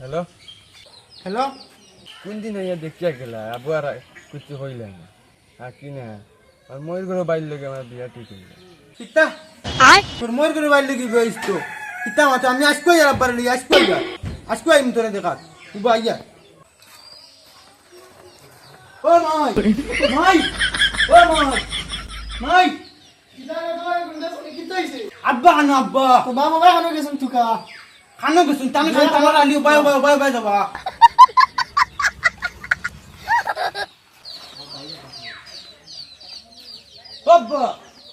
Hello hello কোন দিন হইয়া দেখিয়া গেলা? আবু আর কিছু হইলে না। আর কি না? আর ময়ূর ঘরে বাইর লোকে আমার বিয়া ঠিক হইল। কিতা? তোর মোর করে বাইরে কি বইস তো? কিতা মাথা আমি আজকে আর আব্বার লিয়ে আজকে যা আজকে আইম তোরে দেখাত তুই আইয়া। ও মাই! মাই! ও মাই! মাই! আব্বা খানো আব্বা। মা বাবা গেছেন তুকা খানো গেছুন আলি বাই বাই বাই বাই যাবা। আব্বা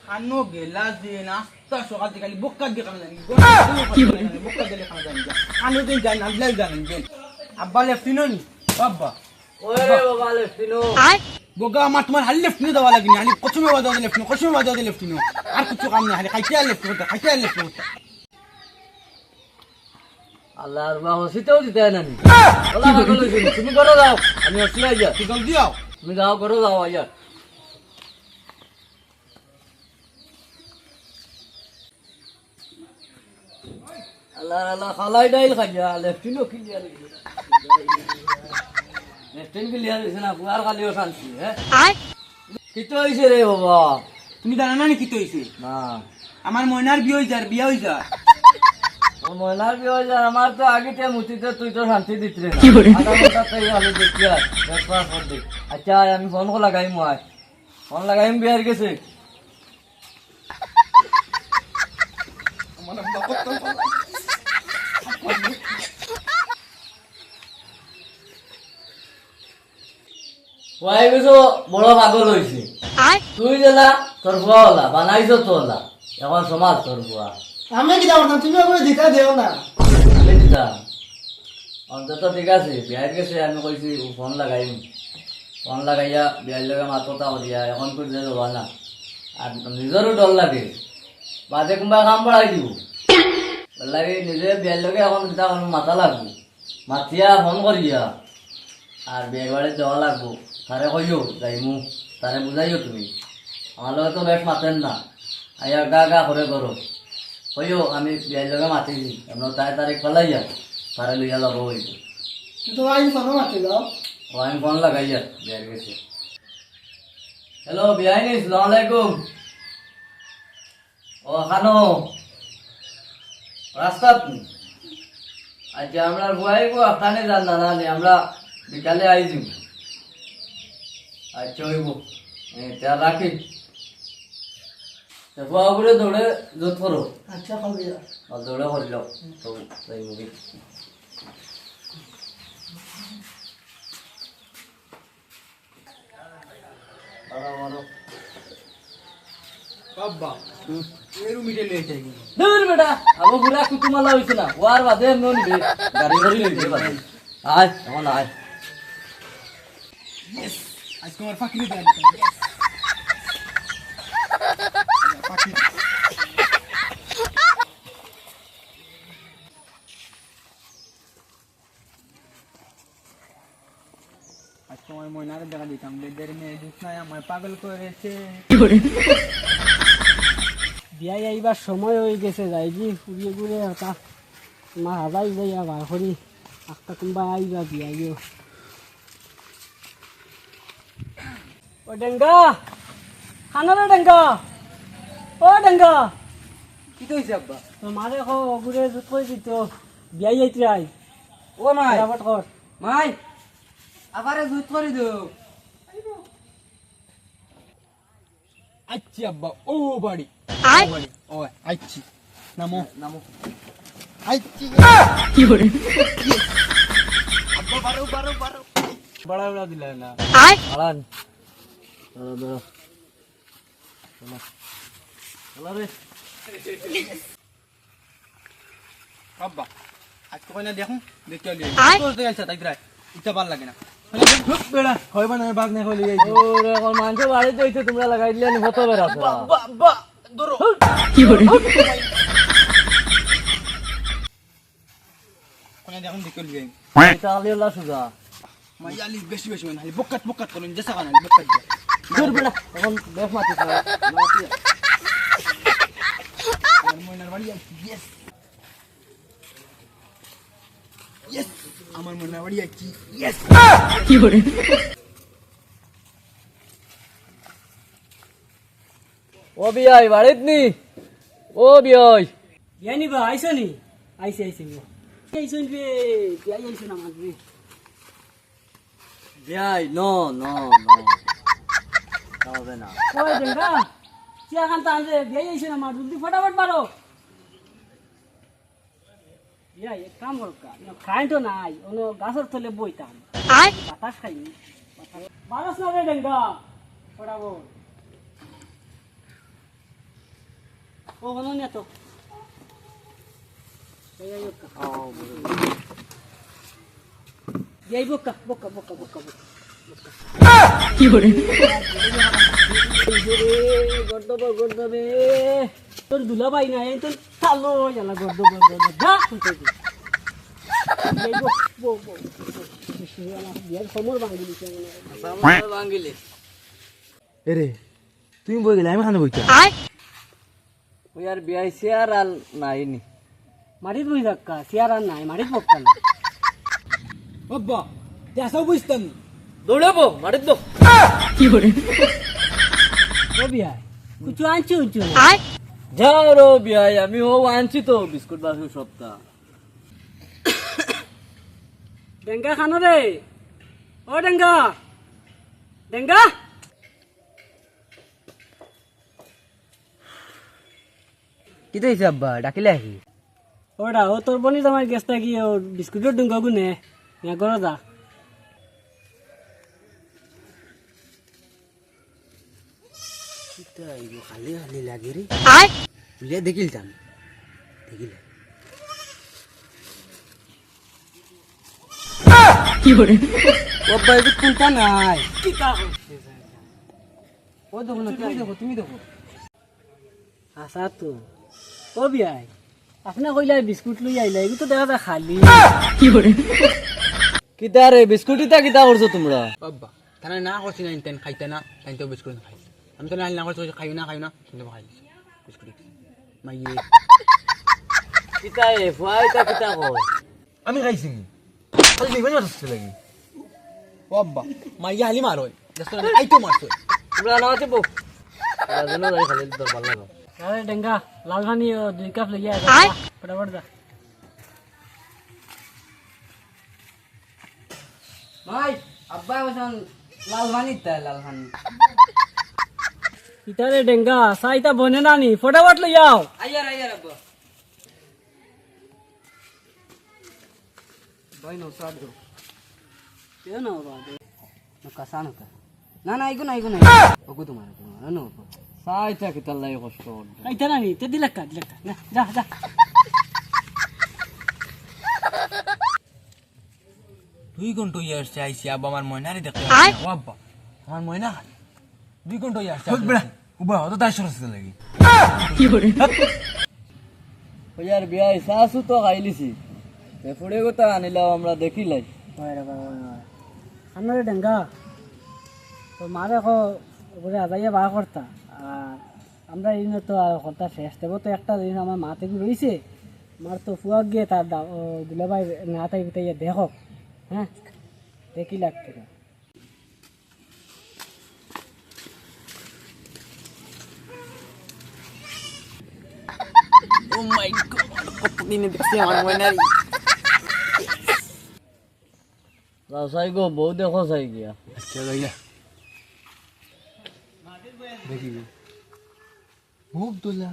খানো গেলা যে নাস্তা সকাল থেকে খালি বক্কা দিয়ে খানা জানি বক্কা দিয়ে খানা জানি খানো দিন যাই না আল্লাহ জানেন যে আব্বা লেফটিনো নি। আব্বা। ওরে বাবা লেফটিনো গোগা আমার তোমার হালি লেফটিনো দেওয়া লাগেনি। হালি কচুমে বাজাও লেফটিনো কচুমে বাজাও লেফটিনো আর কিছু কাম নেই হালি খাইতে আর লেফটিনো খাইতে আর লেফটিনো আল্লাহর বাবা হসিতেও দিতে হয় না নি ওলা পাগল হইছিস তুমি করো যাও আমি হসি আইয়া তুই জলদি আও তুমি যাও করো যাও আইয়া আল্লাহ আল্লাহ খালাই ডাইল খাইয়া লেফটিনো ক্লিয়ার লেফটিন ক্লিয়ার হয়েছে না পুয়ার খালিও শান্তি হ্যাঁ কিতো হয়েছে রে বাবা তুমি জানা না কি হইছে না। আমার ময়নার বিয়ে হয়ে যার বিয়ে হয়ে যা ও ময়নার বিয়ে হয়ে যায় আমার তো আগেতে মুতিতে তুই তো শান্তি দিতে না আমি দেখি আর আচ্ছা আমি ফোন কো লাগাইম আয়। ফোন লাগাইম বিয়ার গেছে। ওয়াই বড় পাগল হয়েছে তুই জেলা তোর বুয়া হলা বানাইছো তো হলা এখন সমাজ তোর বুয়া আমি কি জানতাম তুমি আমাকে দেখা দেও না? আমি দিতাম অন্তত ঠিক আছে বিয়ার গেছে আমি কইছি ফোন লাগাইম। ফোন লাগাইয়া বিয়ার লগে মাততা করিয়া এখন করতে যাবা না। আর নিজেরও ডর লাগে। বাদে কোনবা কাম বাড়াই দিব। লাগে নিজে বিয়ার লগে এখন কোনো মাথা লাগবো। মাতিয়া ফোন করিয়া আর বিয়ার বাড়ি যাওয়া লাগবো। তারে কইও যাইমু। তারে বুঝাইও তুমি। আমার লগে তো বেশ মাতেন না। আইয়া গা গা করে করো কইও আমি বিয়ার লগে মাতিছি এমন তাই তারিখ ফেলাইয়া তারে লইয়া যাব হইব তুই তো আই ফোন যাও ও আমি ফোন লাগাইয়া বিয়ার গেছে। হ্যালো বিয়াইনি সালাম আলাইকুম। ও খানো রাস্তাত আচ্ছা আমরা বুয়াইবো আপনানে যান না নানি আমরা বিকালে আই দিব আচ্ছা হইব। এটা রাখি। বুয়া করে দৌড়ে জোত করো আচ্ছা খাবি আর দৌড়ে করিল তো তাই মুভি আব্বা এরু মিটে লই যাই দূর বেটা আবু বুড়া কুতুমালা হইছে না ওয়ার বাদে এমন নিবে গাড়ি গাড়ি লইতে পারে আয় এমন আয় আজকে আমার ফাঁকি দেন আজকে দেখা দিতাম বেদের মেয়ে আমার পাগল করেছে। বিয়াই আইবার সময় হয়ে গেছে যাই যে ফুরিয়ে ঘুরে ওটা মা হাবাই যাই আবার করি। একটা কোনবা আইবা বিয়াইও। ও ডেঙ্গা! খানা ডেঙ্গা! ও ডেঙ্গা! কি তো আব্বা? তোর মারে কো ঘুরে জুত কই দিত? বিয়াই আইতে আই ও মাই। ফটাফট কর। মাই আবারে দুধ করে দাও আচ্ছি আব্বা ও বাড়ি। ও আচ্ছি। নামো। নামো। আচ্ছি। আব্বা বারো বারো বারো। বড় বড় দিলা না। আলান ধরো ধরো চলো রে। আব্বা আজকে কই না দেখুন দেখতে তোর তাই ইটা ভালো লাগে না। বেড়া যাই এখন মানুষ বাড়িতে হইছে তোমরা লাগাই দিলে হতো বাবা ধরো কোনে দেখুন দেখতে লিয়ে তাহলে আল্লাহ সুজা মাই আলি বেশি বেশি মানে বকাত বকাত করুন জেসা কানা বকাত দূর। বেড়া এখন বেশ না আমার ময়নার বাড়ি ইয়েস ইয়েস আমার ময়নার বাড়ি আছি ইয়েস ও বিয়াই বাড়িত নি ও বিয়াই বিয়া নিবা আইসো নি আইসে আইসে বিয়া আইসুন বে বিয়া আইসুন আমার বে বিয়াই ন ন ন। হবে না। ওই ডেঙ্গা চিয়া খান তান রে বিয়া আইসুন আমার। ফটাফট বিয়া এক কাম করো কা কারেন্টও নাই অন্য গাছের তলে বইতাম বাতাস খাই বারোস না রে ডেঙ্গা ফটাফট ও কোনো নিয়ে তো এই বোকা বোকা বোকা বোকা বোকা গর্দব গর্দবে তোর দুলা ভাই নাই তোর কালো জ্বালা গর্দব গর্দব যা শুনতে দি তুমি বই গেলে আমি খানে বইতে ওই আর বিয়াই চেয়ার আর নাই নি মাটিত বই থাকা চেয়ার আর নাই মাটিত পক্কা না বাবা দেখাও বুঝতাম দৌড়াবো মারিত দো ও বিয়া কুচু আনছি উঁচু যাও রো বিয়াই আমি ও আনছি তো বিস্কুট বাসু সপ্তাহ ডেঙ্গা খানো রে। ও ডেঙ্গা। ডেঙ্গা। কি তো আব্বা? ডাকিলে আহি। ওটা ও তোর বনি তোমার গেছটা কি ও বিস্কুটের ডুঙ্গা গুনে না করো যা। খালি খালি লাগে রে বুলিয়া দেখিলতাম দেখিলে বাবা এটা কোনটা নাই কি ও দেখো না তুমি দেখো তুমি দেখো তো ও বিয়াই আপনি কইলা বিস্কুট লই আইলা এগুলো তো দেখা যায় খালি কিতা রে বিস্কুট ইতা কিতা করছ তোমরা বাবা তারা না করছি না ইনতেন খাইতে না তাই তো বিস্কুট খাই আমি তো না করছি খাই না খাই না কিন্তু খাই বিস্কুট মাইয়ে কিতা এ ফুয়াই তা কিতা কয় আমি খাইছি নি খালি নিবাই মারছে লাগি বাবা মাইয়া হালি মারো জাস্ট আই তো মারছো তোমরা না আছে বউ রাজনা যাই খালি দরবার লাগাও আরে ডেঙ্গা লাল ভানি দুই কাপ লই আয় ফটাফট যা ভাই আব্বা বসন লাল ভানি তা লাল ইতারে ডেঙ্গা সাইতা বনে নানি ফটাফট লই আও। আইয়ার আইয়ার আব্বা। ভাই নো সাদ দো কেউ না বাবা নকা সা নকা না না আইগো না আইগো না ওগো তোমার তোমার নো সাইতা কিতা লাই কষ্ট আইতা নানি তে দিলা কা দিলা কা না যা যা। দুই ঘণ্টা ইয়ে আসছে আইসি আব্বা আমার ময়নারে আব্বা আমার ময়না। দুই ঘণ্টা উবা অত তাই সরছে লাগি। ওই আর বিয়াই সাসু তো খাইলিছি তে ফুড়ে গোটা আনিলাম আমরা দেখিলাই আনরে ডেঙ্গা। তো মারে কো ওরে আদাইয়া বা করতা। আর আমরা এই তো আর কথা শেষ দেবো তো একটা জিনিস আমার মা থেকে রইছে। মার তো ফুয়াক গিয়ে তার দুলাভাই না তাই দেখো হ্যাঁ? দেখি লাগতে মাই গড কত দেখছি আমার ময়নারে যাও চাই গো বউ দেখো চাই গিয়া আচ্ছা লইয়া দেখি মুখ দোলা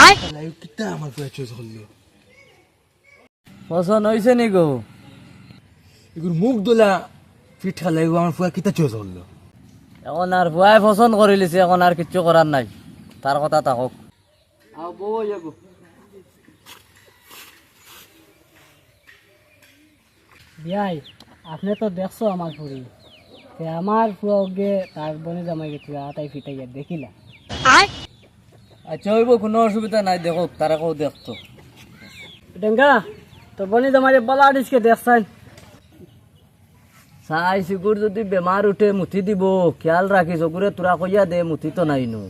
আই কিতা আমার পুরা চোজ হলো পছন্দ হয়েছে নি গো এগুলো মুখ দোলা পিঠা লাগবে আমার পুরা কিতা চোজ হলো এখন আর ভুয়াই পছন্দ করে লিছে এখন আর কিচ্ছু করার নাই তার কথা থাকক আও বউ যাব বিয়াই আপনি তো দেখছ আমার ফুরি তে আমার গে তার বনে জামাই গেছিল তাই ফিটাইয়া দেখিলা। আচ্ছা হইব কোনো অসুবিধা নাই দেখো তারাকেও দেখতো। ডেঙ্গা তোর বনে জামাই বলা ডিসকে দেখছেন চাই। চিকুর যদি বেমার উঠে মুঠি দিব। খেয়াল রাখি চকুৰে তোৰা কইয়া দে মুঠি তো নাই নো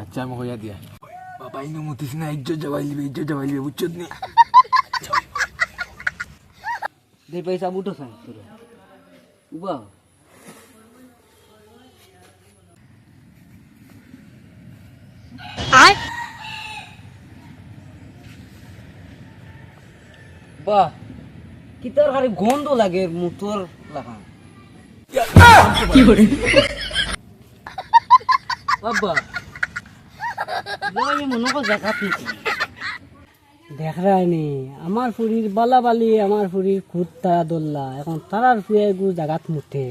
আচ্ছা আমি কইয়া দিয়া। বাবা বাইনো মতিস না ইজ্জত জবাই লিবে ইজ্জত জবাই লিবে বুঝছত নি দুই পয়সা বুটো সাই তোর উবা বাহ কি তোর খালি গন্ধ লাগে মুতর লাগা বাবা লয় মনে কর জায়গা দেখ রায়নি আমার ফুরির বালা বালি আমার ফুরির খুদ তারা দোল্লা। এখন তারার ফুয়ে গু জাগাত মুঠে।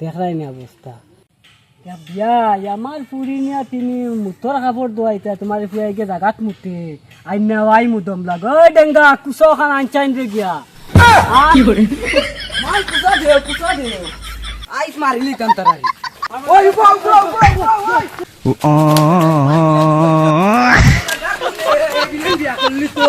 দেখ রায়নি অবস্থা। ইয়া বিয়া ইয়া আমার ফুরি নিয়া তিনি মুতর কাপড় দোয়াইতা তোমার ফুয়ে গিয়ে জাগাত মুঠে। আই না আই মুদম লাগ। ওই ডেঙ্গা কুসো খান আনচাইন রে গিয়া। মাল কুসা দে কুসা দে আইস মারিলি তান তারারি ওই বাউ বাউ বাউ তো